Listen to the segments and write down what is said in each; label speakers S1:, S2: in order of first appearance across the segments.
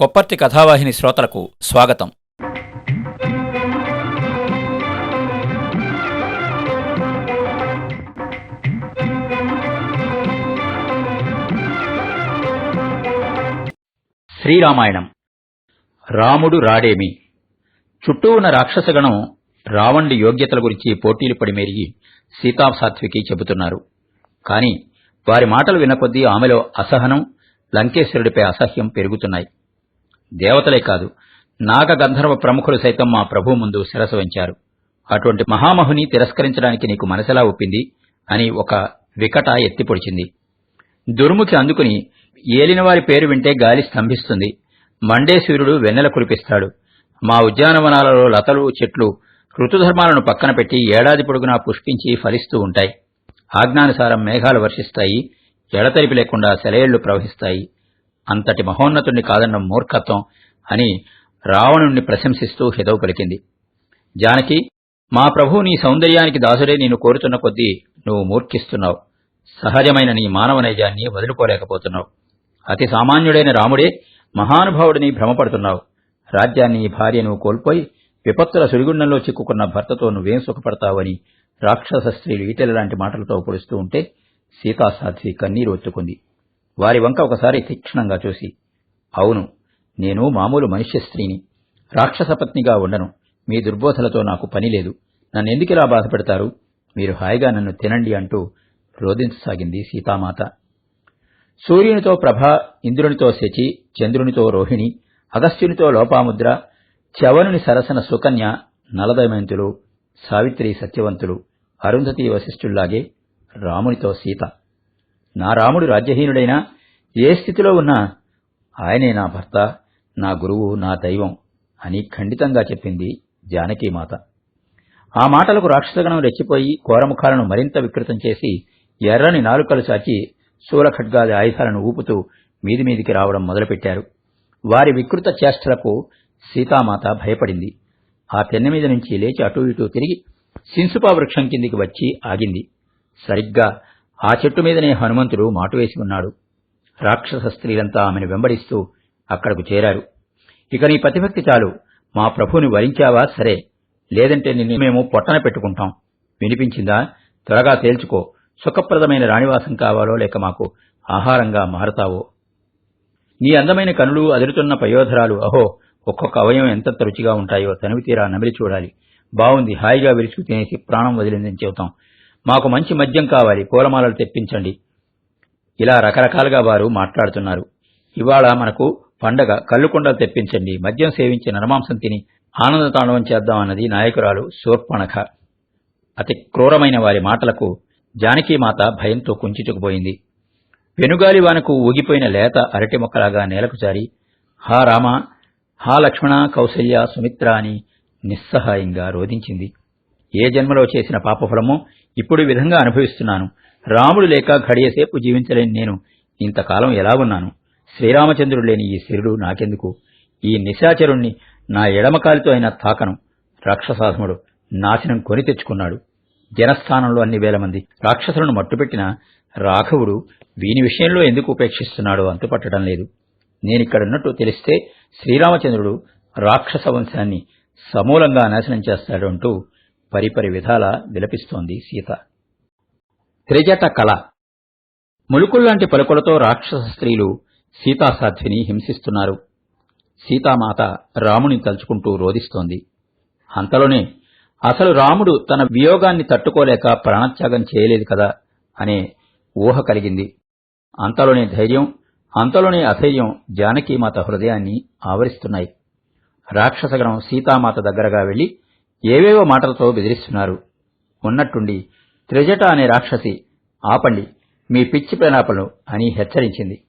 S1: కొప్పర్తి కథావాహిని శ్రోతలకు స్వాగతం. శ్రీరామాయణం. రాముడు రాడేమి. చుట్టూ ఉన్న రాక్షసగణం రావణుడి యోగ్యతల గురించి పోటీలు పడి సీతా సీతాసాత్వికి చెబుతున్నారు. కాని వారి మాటలు వినకొద్దీ ఆమెలో అసహనం లంకేశ్వరుడిపై అసహ్యం పెరుగుతున్నాయి. దేవతలే కాదు నాగ గంధర్వ ప్రముఖులు సైతం మా ప్రభు ముందు శిరస వంచారు. అటువంటి మహామహుని తిరస్కరించడానికి నీకు మనసెలా ఒప్పింది? అని ఒక వికట ఎత్తిపొడిచింది దుర్ముఖి అందుకుని ఏలినవారి పేరు వింటే గాలి స్తంభిస్తుంది. మండే సూర్యుడు వెన్నెల కురిపిస్తాడు. మా ఉద్యానవనాలలో లతలు చెట్లు ఋతుధర్మాలను పక్కన పెట్టి ఏడాది పొడుగునా పుష్పించి ఫలిస్తూ ఉంటాయి. ఆజ్ఞానుసారం మేఘాలు వర్షిస్తాయి ఎడతెరిపి లేకుండా సెలయేళ్ళు ప్రవహిస్తాయి. అంతటి మహోన్నతుణ్ణి కాదన్న మూర్ఖత్వం అని రావణుణ్ణి ప్రశంసిస్తూ హితవు పలికింది. జానకి మా ప్రభు నీ సౌందర్యానికి దాసుడే నేను కోరుతున్న కొద్దీ నువ్వు మూర్ఖిస్తున్నావు. సహజమైన నీ మానవ నైజాన్ని వదులుకోలేకపోతున్నావు. అతి సామాన్యుడైన రాముడే మహానుభావుడిని భ్రమపడుతున్నావు. రాజ్యాన్ని భార్యను కోల్పోయి విపత్తుల సుడిగుండంలో చిక్కుకున్న భర్తతో నువ్వేం సుఖపడతావని రాక్షస స్త్రీలు ఈటెల లాంటి మాటలతో పొడుస్తూ ఉంటే సీతాసాధ్వి కన్నీరు ఒత్తుకుంది. వారి వంక ఒకసారి తీక్షణంగా చూసి అవును నేను మామూలు మనుష్య స్త్రీని. రాక్షసపత్నిగా ఉండను. మీ దుర్బోధలతో నాకు పని లేదు. నన్నెందుకిలా బాధపెడతారు? మీరు హాయిగా నన్ను తినండి అంటూ రోధించసాగింది సీతామాత. సూర్యునితో ప్రభ ఇంద్రునితో శచి చంద్రునితో రోహిణి అగస్త్యునితో లోపాముద్ర చవనుని సరసన సుకన్య నలదమయంతులు సావిత్రి సత్యవంతులు అరుంధతి వశిష్ఠుల్లాగే రామునితో సీత. నా రాముడు రాజ్యహీనుడైనా ఏ స్థితిలో ఉన్నా ఆయనే నా భర్త నా గురువు నా దైవం అని ఖండితంగా చెప్పింది జానకీమాత. ఆ మాటలకు రాక్షసగణం రెచ్చిపోయి కోరముఖాలను మరింత వికృతం చేసి ఎర్రని నాలుకలు చాచి శూలఖడ్గాది ఆయుధాలను ఊపుతూ మీది మీదికి రావడం మొదలుపెట్టారు. వారి వికృత చేష్టలకు సీతామాత భయపడింది. ఆ తెన్నె మీద నుంచి లేచి అటూ ఇటూ తిరిగి సిన్సుపా వృక్షం కిందికి వచ్చి ఆగింది. సరిగ్గా ఆ చెట్టు మీదనే హనుమంతుడు మాటు వేసి ఉన్నాడు రాక్షస స్త్రీలంతా ఆమెను వెంబడిస్తూ అక్కడకు చేరారు. ఇక నీ పతిభక్తి చాలు. మా ప్రభువుని వరించావా? సరే. లేదంటే నిన్ను మేము పొట్టన పెట్టుకుంటాం. వినిపించిందా? త్వరగా తేల్చుకో. సుఖప్రదమైన రాణివాసం కావాలో లేక మాకు ఆహారంగా మారతావో? నీ అందమైన కనులు అదురుతున్న పయోధరాలు అహో ఒక్కొక్క అవయం ఎంత రుచిగా ఉంటాయో తనివి తీరా నమిలి చూడాలి. బావుంది హాయిగా విరుచుకు తినేసి ప్రాణం వదిలిందని చెబుతాం. మాకు మంచి మద్యం కావాలి పూలమాలలు తెప్పించండి. ఇలా రకరకాలుగా వారు మాట్లాడుతున్నారు. ఇవాళ మనకు పండగ కళ్ళుకొండలు తెప్పించండి మద్యం సేవించి నరమాంసం తిని ఆనంద తాండవం చేద్దామన్నది నాయకురాలు శూర్పణఖ. అతి క్రూరమైన వారి మాటలకు జానకీమాత భయంతో కుంచుచుకుపోయింది వెనుగాలి వానకు ఊగిపోయిన లేత అరటి మొక్కలాగా నేలకు జారి హా రామ హా లక్ష్మణ కౌశల్య సుమిత్ర అని నిస్సహాయంగా రోధించింది. ఏ జన్మలో చేసిన పాపఫలమో ఇప్పుడు ఈ విధంగా అనుభవిస్తున్నాను. రాముడు లేక ఘడియసేపు జీవించలేని నేను. ఇంతకాలం ఎలా ఉన్నాను? శ్రీరామచంద్రుడు లేని ఈ శిరుడు నాకెందుకు? ఈ నిశాచరుణ్ణి నా ఎడమకాలితో అయిన తాకను. రాక్షసాధముడు నాశనం కొని తెచ్చుకున్నాడు. జనస్థానంలో అన్ని వేల మంది రాక్షసులను మట్టుపెట్టిన రాఘవుడు వీని విషయంలో ఎందుకు ఉపేక్షిస్తున్నాడో అంతుపట్టడం లేదు. నేనిక్కడున్నట్టు తెలిస్తే శ్రీరామచంద్రుడు రాక్షస వంశాన్ని సమూలంగా నాశనం చేస్తాడు అంటూ పరిపరి విధాల విలపిస్తోంది సీత. త్రిజట కళ. ములుకుల్లాంటి పలుకులతో రాక్షస స్త్రీలు సీతాసాధ్విని హింసిస్తున్నారు. సీతామాత రాముని తలుచుకుంటూ రోధిస్తోంది. అంతలోనే అసలు రాముడు తన వియోగాన్ని తట్టుకోలేక ప్రాణత్యాగం చేయలేదు కదా అనే ఊహ కలిగింది. అంతలోనే ధైర్యం అంతలోనే అధైర్యం జానకీమాత హృదయాన్ని ఆవరిస్తున్నాయి. రాక్షసగణం సీతామాత దగ్గరగా వెళ్ళి ఏవేవో మాటలతో బెదిరిస్తున్నారు. ఉన్నట్టుండి త్రిజట అనే రాక్షసి ఆపండి మీ పిచ్చి ప్రణాపలు అని హెచ్చరించింది.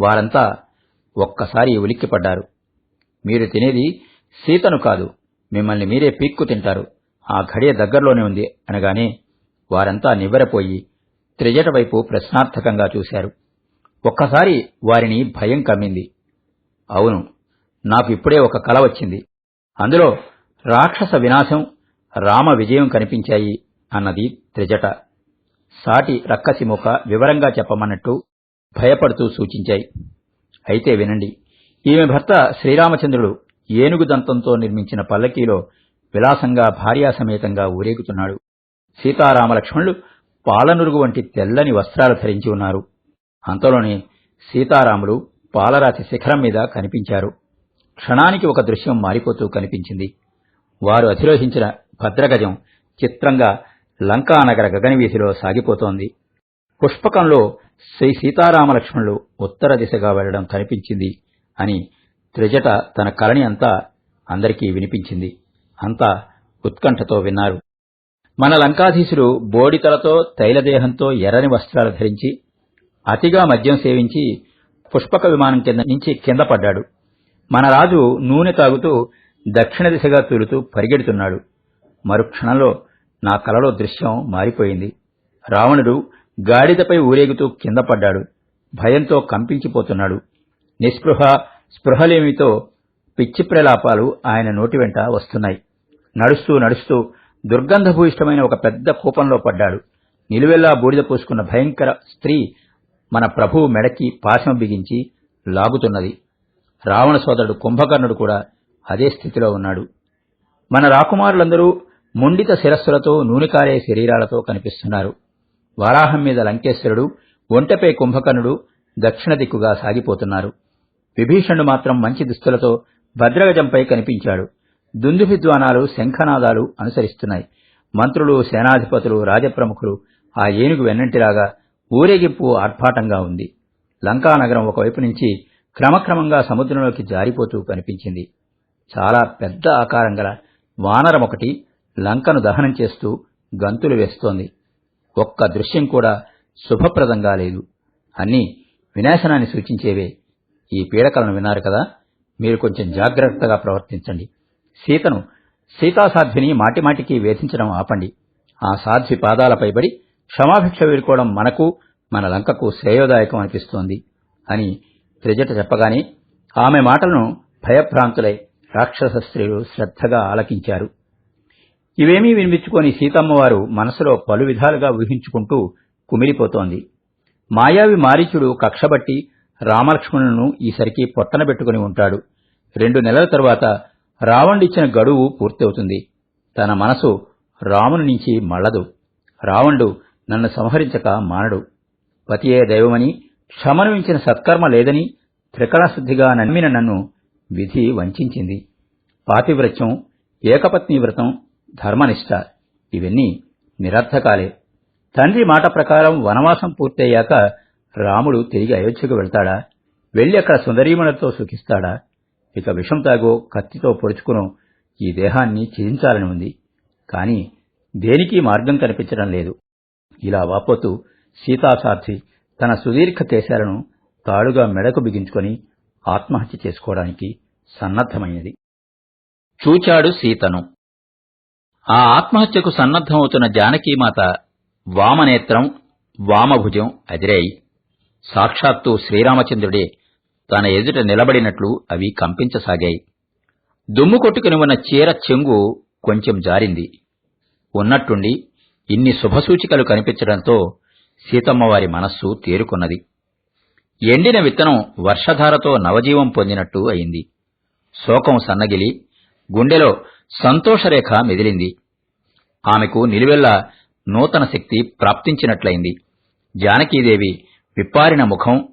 S1: వారంతా ఒక్కసారి ఉలిక్కిపడ్డారు. మీరు తినేది సీతను కాదు మిమ్మల్ని మీరే పీక్కు తింటారు. ఆ ఘడియ దగ్గరలోనే ఉంది అనగానే వారంతా నివ్వెరపోయి త్రిజట వైపు ప్రశ్నార్థకంగా చూశారు. ఒక్కసారి వారిని భయం కమ్మింది. అవును నాకు ఇప్పుడే ఒక కల వచ్చింది. అందులో రాక్షస వినాశం రామ విజయం కనిపించాయి అన్నది త్రిజట. సాటి రక్కసి ముఖ వివరంగా చెప్పమన్నట్టు భయపడుతూ సూచించాయి. అయితే వినండి ఈమె భర్త శ్రీరామచంద్రుడు ఏనుగు దంతంతో నిర్మించిన పల్లకీలో విలాసంగా భార్యా సమేతంగా ఊరేగుతున్నాడు. సీతారామలక్ష్మణులు పాలనురుగు వంటి తెల్లని వస్త్రాలు ధరించి ఉన్నారు. అంతలోనే సీతారాములు పాలరాతి శిఖరం మీద కనిపించారు. క్షణానికి ఒక దృశ్యం మారిపోతూ కనిపించింది. వారు అధిరోహించిన భద్రగజం చిత్రంగా లంకానగర గగనవీధిలో సాగిపోతోంది. పుష్పకంలో శ్రీ సీతారామలక్ష్మణులు ఉత్తర దిశగా వెళ్ళడం కనిపించింది అని త్రిజట తన కలని అంతా అందరికీ వినిపించింది. అంతా ఉత్కంఠతో విన్నారు. మన లంకాధీశుడు బోడితలతో తైలదేహంతో ఎర్రని వస్త్రాలు ధరించి అతిగా మద్యం సేవించి పుష్పక విమానం కింద నుంచి కింద పడ్డాడు. మన రాజు నూనె తాగుతూ దక్షిణ దిశగా తూలుతూ పరిగెడుతున్నాడు. మరుక్షణంలో నా కలలో దృశ్యం మారిపోయింది. రావణుడు గాడిదపై ఊరేగుతూ కింద పడ్డాడు. భయంతో కంపించిపోతున్నాడు. నిస్పృహ స్పృహలేమితో పిచ్చి ప్రలాపాలు ఆయన నోటి వెంట వస్తున్నాయి. నడుస్తూ నడుస్తూ దుర్గంధభూయిష్టమైన ఒక పెద్ద కూపంలో పడ్డాడు. నిలువెల్లా బూడిద పూసుకున్న భయంకర స్త్రీ మన ప్రభువు మెడకి పాశం బిగించి లాగుతున్నది. రావణ సోదరుడు కుంభకర్ణుడు కూడా అదే స్థితిలో ఉన్నాడు. మన రాకుమారులందరూ ముండిత శిరస్సులతో నూనెకారే శరీరాలతో కనిపిస్తున్నారు. వారాహం మీద లంకేశ్వరుడు ఒంటెపై కుంభకర్ణుడు దక్షిణ దిక్కుగా సాగిపోతున్నారు. విభీషణుడు మాత్రం మంచి దుస్తులతో భద్రగజంపై కనిపించాడు. దుందుభిద్వానాలు శంఖనాదాలు అనుసరిస్తున్నాయి. మంత్రులు సేనాధిపతులు రాజప్రముఖులు ఆ ఏనుగు వెన్నంటిలాగా ఊరేగింపు ఆర్భాటంగా ఉంది. లంకానగరం ఒకవైపు నుంచి క్రమక్రమంగా సముద్రంలోకి జారిపోతూ కనిపించింది. చాలా పెద్ద ఆకారం గల వానరమొకటి లంకను దహనం చేస్తూ గంతులు వేస్తోంది. ఒక్క దృశ్యం కూడా శుభప్రదంగా లేదు. అన్నీ వినాశనాన్ని సూచించేవే. ఈ పీడకలను విన్నారు కదా? మీరు కొంచెం జాగ్రత్తగా ప్రవర్తించండి. సీతను సీతాసాధ్విని మాటిమాటికి వేధించడం ఆపండి. ఆ సాధ్వి పాదాలపై పడి క్షమాభిక్ష వేడుకోవడం మనకు మన లంకకు శ్రేయోదాయకం అనిపిస్తోంది అని త్రిజట చెప్పగానే ఆమె మాటలను భయభ్రాంతులై రాక్షస స్త్రీలు శ్రద్ధగా ఆలకించారు. ఇవేమీ వినిపించుకొని సీతమ్మవారు మనసులో పలు విధాలుగా ఊహించుకుంటూ కుమిలిపోతోంది. మాయావి మారీచుడు కక్షబట్టి రామలక్ష్మణులను ఈసరికి పొట్టన పెట్టుకుని ఉంటాడు. రెండు నెలల తరువాత రావణుడిచ్చిన గడువు పూర్తవుతుంది. తన మనసు రాముని నుంచి మళ్ళదు. రావణుడు నన్ను సంహరించక మానడు. పతియే దైవమని క్షమను మించిన సత్కర్మ లేదని త్రికళశుద్ధిగా నమ్మిన నన్ను విధి వంచింది పాతివ్రత్యం ఏకపత్ని వ్రతం ధర్మనిష్ట ఇవన్నీ నిరర్థకాలే తండ్రి మాట ప్రకారం వనవాసం పూర్తయ్యాక రాముడు తిరిగి అయోధ్యకు వెళ్తాడా? వెళ్ళి అక్కడ సుందరీమణులతో సుఖిస్తాడా? ఇక విషం తాగో కత్తితో పొడుచుకునో ఈ దేహాన్ని ఛేదించాలని ఉంది. కాని దేనికి మార్గం కనిపించడం లేదు. ఇలా వాపోతూ సీతాసార్థి తన సుదీర్ఘ కేశాలను తాడుగా మెడకు బిగించుకొని ఆత్మహత్య చేసుకోవడానికి సన్నద్ధమైనది. చూచాడు సీతను. ఆ ఆత్మహత్యకు సన్నద్ధమవుతున్న జానకీమాత వామనేత్రం వామభుజం అదిరాయి సాక్షాత్తు శ్రీరామచంద్రుడే తన ఎదుట నిలబడినట్లు అవి కంపించసాగాయి. దుమ్ము కొట్టుకుని ఉన్న చీర చెంగు కొంచెం జారింది. ఉన్నట్టుండి ఇన్ని శుభసూచికలు కనిపించడంతో సీతమ్మవారి మనస్సు తేరుకున్నది. ఎండిన విత్తనం వర్షధారతో నవజీవం పొందినట్టు అయింది. శోకం సన్నగిలి గుండెలో సంతోషరేఖ మెదిలింది. ఆమెకు నిలువెల్లా నూతన శక్తి ప్రాప్తించినట్లయింది. జానకీదేవి విప్పారిన ముఖం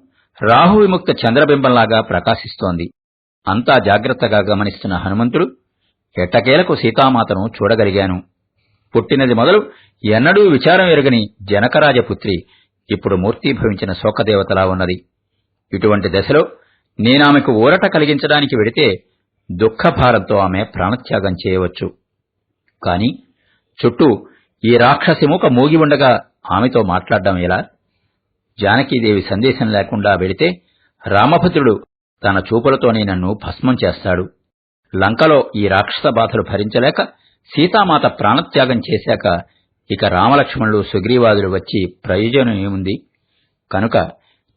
S1: రాహు విముక్త చంద్రబింబంలాగా ప్రకాశిస్తోంది. అంతా జాగ్రత్తగా గమనిస్తున్న హనుమంతుడు ఎట్టకేలకు సీతామాతను చూడగలిగాను. పుట్టినది మొదలు ఎన్నడూ విచారం ఎరగని జనకరాజపుత్రి ఇప్పుడు మూర్తీభవించిన శోకదేవతలా ఉన్నది. ఇటువంటి దశలో నేనామెకు ఊరట కలిగించడానికి వెడితే దుఃఖభారంతో ఆమె ప్రాణత్యాగం చేయవచ్చు. కాని చుట్టూ ఈ రాక్షసిముక మూగి ఉండగా ఆమెతో మాట్లాడడం ఎలా? జానకీదేవి సందేశం లేకుండా వెడితే రామభద్రుడు తన చూపులతోనే నన్ను భస్మం చేస్తాడు. లంకలో ఈ రాక్షస బాధలు భరించలేక సీతామాత ప్రాణత్యాగం చేశాక ఇక రామలక్ష్మణులు సుగ్రీవాదులు వచ్చి ప్రయోజనం ఏముంది? కనుక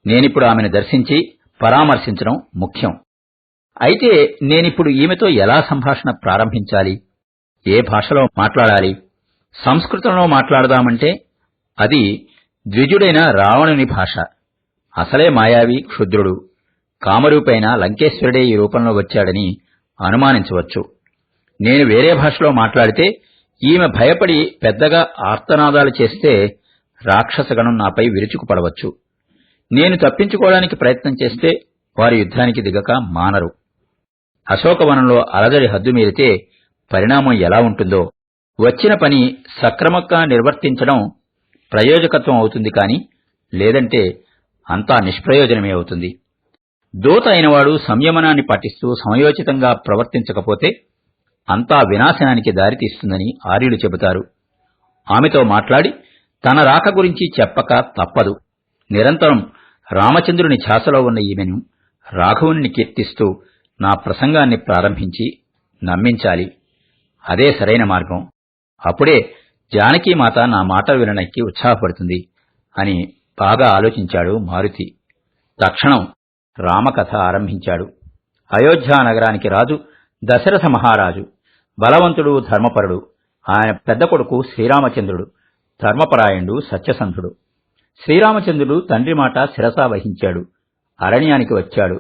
S1: నేనిప్పుడు ఆమెను దర్శించి పరామర్శించడం ముఖ్యం. అయితే నేనిప్పుడు ఈమెతో ఎలా సంభాషణ ప్రారంభించాలి? ఏ భాషలో మాట్లాడాలి? సంస్కృతంలో మాట్లాడదామంటే అది ద్విజుడైన రావణుని భాష. అసలే మాయావి క్షుద్రుడు. కామరూపైన లంకేశ్వరుడే ఈ రూపంలో వచ్చాడని అనుమానించవచ్చు. నేను వేరే భాషలో మాట్లాడితే ఈమె భయపడి పెద్దగా ఆర్తనాదాలు చేస్తే రాక్షసగణం నాపై విరుచుకుపడవచ్చు. నేను తప్పించుకోవడానికి ప్రయత్నం చేస్తే వారి యుద్ధానికి దిగక మానరు. అశోకవనంలో అలజడి హద్దు మీరితే పరిణామం ఎలా ఉంటుందో. వచ్చిన పని సక్రమంగా నిర్వర్తించడం ప్రయోజకత్వం అవుతుంది కాని లేదంటే అంతా నిష్ప్రయోజనమే అవుతుంది. దూత అయినవాడు సంయమనాన్ని పాటిస్తూ సమయోచితంగా ప్రవర్తించకపోతే అంతా వినాశనానికి దారితీస్తుందని ఆర్యులు చెబుతారు. ఆమెతో మాట్లాడి తన రాక గురించి చెప్పక తప్పదు. నిరంతరం రామచంద్రుని ఛాసలో ఉన్న ఈమెను రాఘవుని కీర్తిస్తూ నా ప్రసంగాన్ని ప్రారంభించి నమ్మించాలి. అదే సరైన మార్గం. అప్పుడే జానకీమాత నా మాట వినడానికి ఉత్సాహపడుతుంది అని బాగా ఆలోచించాడు మారుతి. తక్షణం రామకథ ఆరంభించాడు. అయోధ్యా నగరానికి రాజు దశరథ మహారాజు. బలవంతుడు ధర్మపరుడు. ఆయన పెద్ద కొడుకు శ్రీరామచంద్రుడు. ధర్మపరాయణుడు సత్యసంధుడు. శ్రీరామచంద్రుడు తండ్రి మాట శిరసా వహించాడు. అరణ్యానికి వచ్చాడు.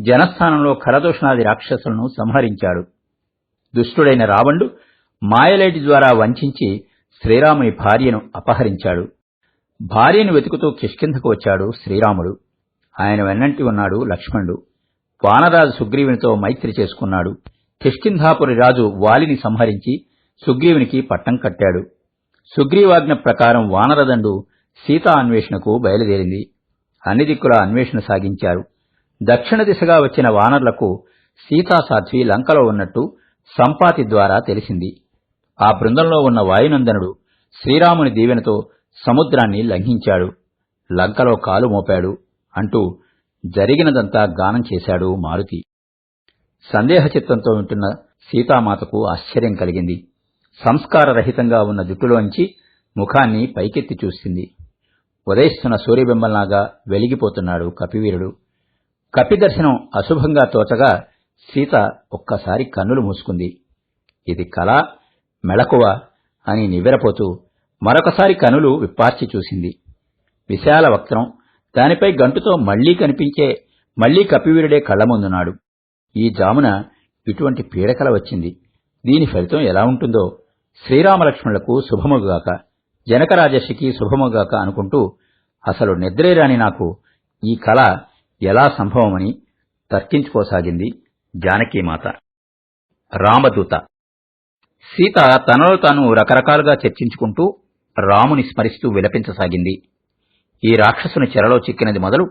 S1: జనస్థానంలో కరదోషణాది రాక్షసులను సంహరించాడు. దుష్టుడైన రావణుడు మాయలేటి ద్వారా వంచించి శ్రీరాముని భార్యను అపహరించాడు. భార్యను వెతుకుతూ కిష్కింధకు వచ్చాడు శ్రీరాముడు. ఆయన వెన్నంటి ఉన్నాడు లక్ష్మణుడు. వానరాజు సుగ్రీవునితో మైత్రి చేసుకున్నాడు. కిష్కింధాపురి రాజు వాలిని సంహరించి సుగ్రీవునికి పట్టం కట్టాడు. సుగ్రీవాజ్ఞ ప్రకారం వానరదండు సీతా అన్వేషణకు బయలుదేరింది. అన్ని దిక్కుల అన్వేషణ సాగించారు. దక్షిణ దిశగా వచ్చిన వానరులకు సీతాసాధ్వి లంకలో ఉన్నట్టు సంపాతి ద్వారా తెలిసింది. ఆ బృందంలో ఉన్న వాయునందనుడు శ్రీరాముని దీవెనతో సముద్రాన్ని లంఘించాడు. లంకలో కాలు మోపాడు అంటూ జరిగినదంతా గానం చేశాడు మారుతి. సందేహచిత్తంతో వింటున్న సీతామాతకు ఆశ్చర్యం కలిగింది. సంస్కారరహితంగా ఉన్న జుట్టులోంచి ముఖాన్ని పైకెత్తి చూసింది. ఉదయిస్తున్న సూర్యబింబంలాగా వెలిగిపోతున్నాడు కపివీరుడు. కపిదర్శనం అశుభంగా తోచగా సీత ఒక్కసారి కన్నులు మూసుకుంది. ఇది కళ మెళకువ అని నివ్వెరపోతూ మరొకసారి కనులు విప్పార్చి చూసింది. విశాల వక్త్రం దానిపై గంటుతో మళ్ళీ కనిపించే మళ్ళీ కపివీరుడే కళ్ళ ముందున్నాడు ఈ జామున ఇటువంటి పీడకల వచ్చింది. దీని ఫలితం ఎలా ఉంటుందో శ్రీరామలక్ష్మణులకు శుభముగాక. జనకరాజర్షికి శుభముగాక అనుకుంటూ అసలు నిద్రేరాని నాకు ఈ కళ ఎలా సంభవమని తర్కించుకోసాగింది జానకీమాత. రామదూత. సీత తనలో తాను రకరకాలుగా చర్చించుకుంటూ రాముని స్మరిస్తూ విలపించసాగింది. ఈ రాక్షసుని చెరలో చిక్కినది మొదలు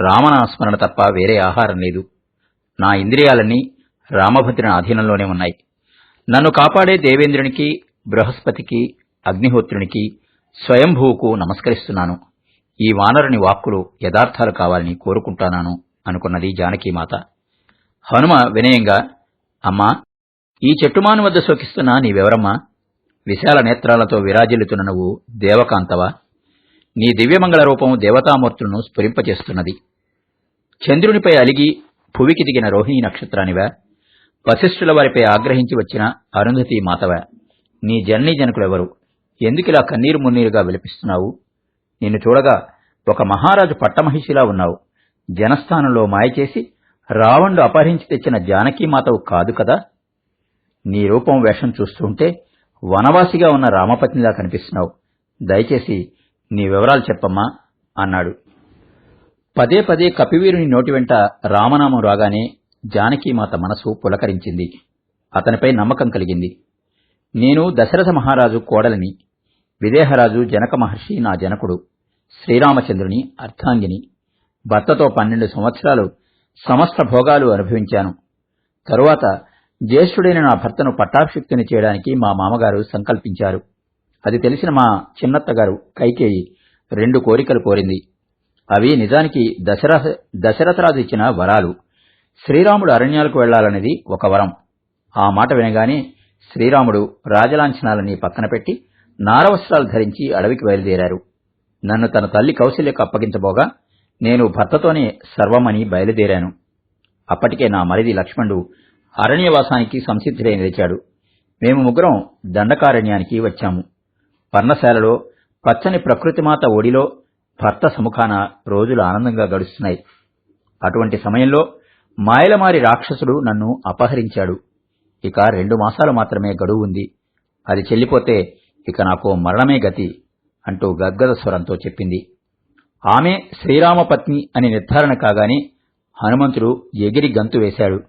S1: రామనామస్మరణ తప్ప వేరే ఆహారం లేదు. నా ఇంద్రియాలన్నీ రామభద్రుని అధీనంలోనే ఉన్నాయి. నన్ను కాపాడే దేవేంద్రునికి బృహస్పతికి అగ్నిహోత్రునికి స్వయంభూకు నమస్కరిస్తున్నాను. ఈ వానరుని వాక్కులు యథార్థాలు కావాలని కోరుకుంటానాను అనుకున్నది జానకీమాత. హనుమ వినయంగా అమ్మా ఈ చెట్టుమాను వద్ద శోకిస్తున్న నీ వివరమ్మా. విశాల నేత్రాలతో విరాజిల్లుతున్న నువ్వు దేవకాంతవా? నీ దివ్యమంగళ రూపం దేవతామూర్తులను స్ఫురింపచేస్తున్నది చంద్రునిపై అలిగి భువికి దిగిన రోహిణీ నక్షత్రానివా? వశిష్ఠుల వారిపై ఆగ్రహించి వచ్చిన అరుంధతి మాతవా? నీ జననీ జనకులెవరు? ఎందుకిలా కన్నీరు మున్నీరుగా విలపిస్తున్నావు? నిన్ను చూడగా ఒక మహారాజు పట్టమహిషిలా ఉన్నావు. జనస్థానంలో మాయచేసి రావణుడు అపహరించి తెచ్చిన జానకీమాతవు కాదు కదా? నీ రూపం వేషం చూస్తుంటే వనవాసిగా ఉన్న రామపత్నిలా కనిపిస్తున్నావు. దయచేసి నీ వివరాలు చెప్పమ్మా అన్నాడు. పదే పదే కపివీరుని నోటి వెంట రామనామం రాగానే జానకీమాత మనసు పులకరించింది. అతనిపై నమ్మకం కలిగింది. నేను దశరథ మహారాజు కోడలిని విదేహరాజు జనక మహర్షి నా జనకుడు శ్రీరామచంద్రుని అర్థాంగిని భర్తతో పన్నెండు సంవత్సరాలు సమస్త భోగాలు అనుభవించాను. తరువాత జ్యేష్ఠుడైన నా భర్తను పట్టాభిషిక్తుని చేయడానికి మా మామగారు సంకల్పించారు. అది తెలిసిన మా చిన్నత్తగారు కైకేయి రెండు కోరికలు కోరింది. అవి నిజానికి దశరథ దశరథరాజు ఇచ్చిన వరాలు. శ్రీరాముడు అరణ్యాలకు వెళ్ళాలనేది ఒక వరం. ఆ మాట వినగానే శ్రీరాముడు రాజలాంఛనాలని పక్కన పెట్టి నారవస్త్రాలు ధరించి అడవికి బయలుదేరారు. నన్ను తన తల్లి కౌశల్యకు అప్పగించబోగా నేను భర్తతోనే సర్వమని బయలుదేరాను. అప్పటికే నా మరిది లక్ష్మణుడు అరణ్యవాసానికి సంసిద్ధుడై నిలిచాడు. మేము ముగ్గురం దండకారణ్యానికి వచ్చాము. పర్ణశాలలో పచ్చని ప్రకృతిమాత ఒడిలో భర్త సముఖాన రోజులు ఆనందంగా గడుస్తున్నాయి. అటువంటి సమయంలో మాయలమారి రాక్షసుడు నన్ను అపహరించాడు. ఇక రెండు మాసాలు మాత్రమే గడువు ఉంది. అది చెల్లిపోతే ఇక నాకు మరణమే గతి అంటూ గద్గద స్వరంతో చెప్పింది. ఆమె శ్రీరామపత్ని అని నిర్ధారణ కాగానే హనుమంతుడు ఎగిరి గంతు వేశాడు.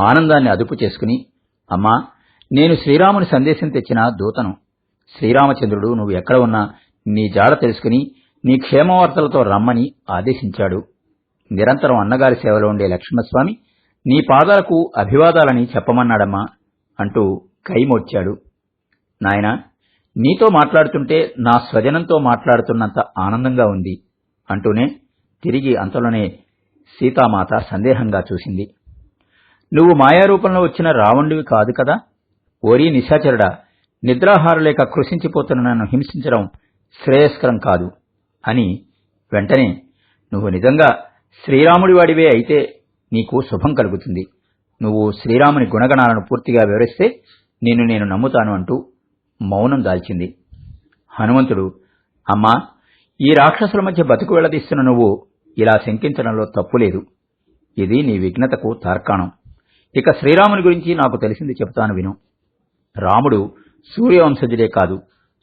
S1: ఆనందాన్ని అదుపు చేసుకుని అమ్మా నేను శ్రీరాముని సందేశం తెచ్చిన దూతను. శ్రీరామచంద్రుడు నువ్వు ఎక్కడ ఉన్నా నీ జాడ తెలుసుకుని నీ క్షేమవార్తలతో రమ్మని ఆదేశించాడు. నిరంతరం అన్నగారి సేవలో ఉండే లక్ష్మణస్వామి నీ పాదాలకు అభివాదాలని చెప్పమన్నాడమ్మా అంటూ కైమోడ్చాడు నాయనా నీతో మాట్లాడుతుంటే నా స్వజనంతో మాట్లాడుతున్నంత ఆనందంగా ఉంది అంటూనే తిరిగి అంతలోనే సీతామాత సందేహంగా చూసింది. నువ్వు మాయారూపంలో వచ్చిన రావణుడివి కాదు కదా? ఓరీ నిశాచరుడా నిద్రాహార లేక కృషించిపోతున్న నన్ను హింసించడం శ్రేయస్కరం కాదు అని వెంటనే నువ్వు నిజంగా శ్రీరాముడి వాడివే అయితే నీకు శుభం కలుగుతుంది. నువ్వు శ్రీరాముని గుణగణాలను పూర్తిగా వివరిస్తే నిన్ను నేను నమ్ముతాను అంటూ మౌనం దాల్చింది. హనుమంతుడు అమ్మా ఈ రాక్షసుల మధ్య బతుకు వెళ్ళదీస్తున్న నువ్వు ఇలా శంకించడంలో తప్పులేదు ఇది నీ విఘ్నతకు తార్కాణం. ఇక శ్రీరాముని గురించి నాకు తెలిసింది చెబుతాను విను. రాముడు సూర్యవంశజుడే కాదు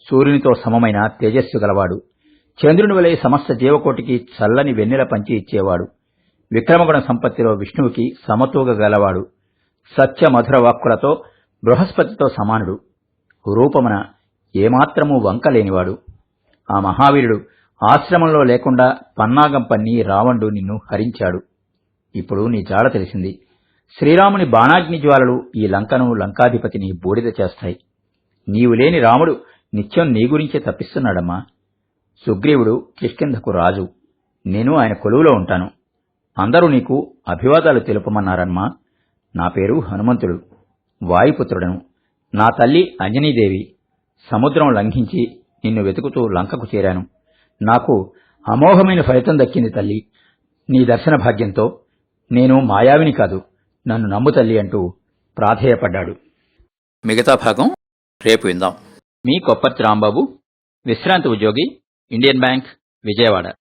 S1: సూర్యునితో సమమైన తేజస్సు గలవాడు. చంద్రుని వలె సమస్త జీవకోటికి చల్లని వెన్నెల పంచి ఇచ్చేవాడు. విక్రమగుణ సంపత్తిలో విష్ణువుకి సమతూగ గలవాడు. సత్య మధుర వాక్కులతో బృహస్పతితో సమానుడు. రూపమున ఏమాత్రమూ వంక లేనివాడు ఆ మహావీరుడు ఆశ్రమంలో లేకుండా పన్నాగం పన్ని రావణుడు నిన్ను హరించాడు. ఇప్పుడు నీ జాడ తెలిసింది. శ్రీరాముని బాణాగ్ని జ్వాలలు ఈ లంకను లంకాధిపతిని బూడిద చేస్తాయి. నీవు లేని రాముడు నిత్యం నీ గురించే తప్పిస్తున్నాడమ్మా. సుగ్రీవుడు కిష్కింధకు రాజు. నేను ఆయన కొలువులో ఉంటాను. అందరూ నీకు అభివాదాలు తెలుపమన్నారమ్మా. నా పేరు హనుమంతుడు. వాయుపుత్రుడను. నా తల్లి అంజనీదేవి సముద్రం లంఘించి నిన్ను వెతుకుతూ లంకకు చేరాను. నాకు అమోఘమైన ఫలితం దక్కింది తల్లి. నీ దర్శన భాగ్యంతో నేను మాయావిని కాదు నన్ను నమ్ము తల్లి అంటూ ప్రాధేయపడ్డాడు. మిగతా భాగం రేపు విందాం. మీ కొప్పర్తి రాంబాబు విశ్రాంతి ఉద్యోగి ఇండియన్ బ్యాంక్ విజయవాడ.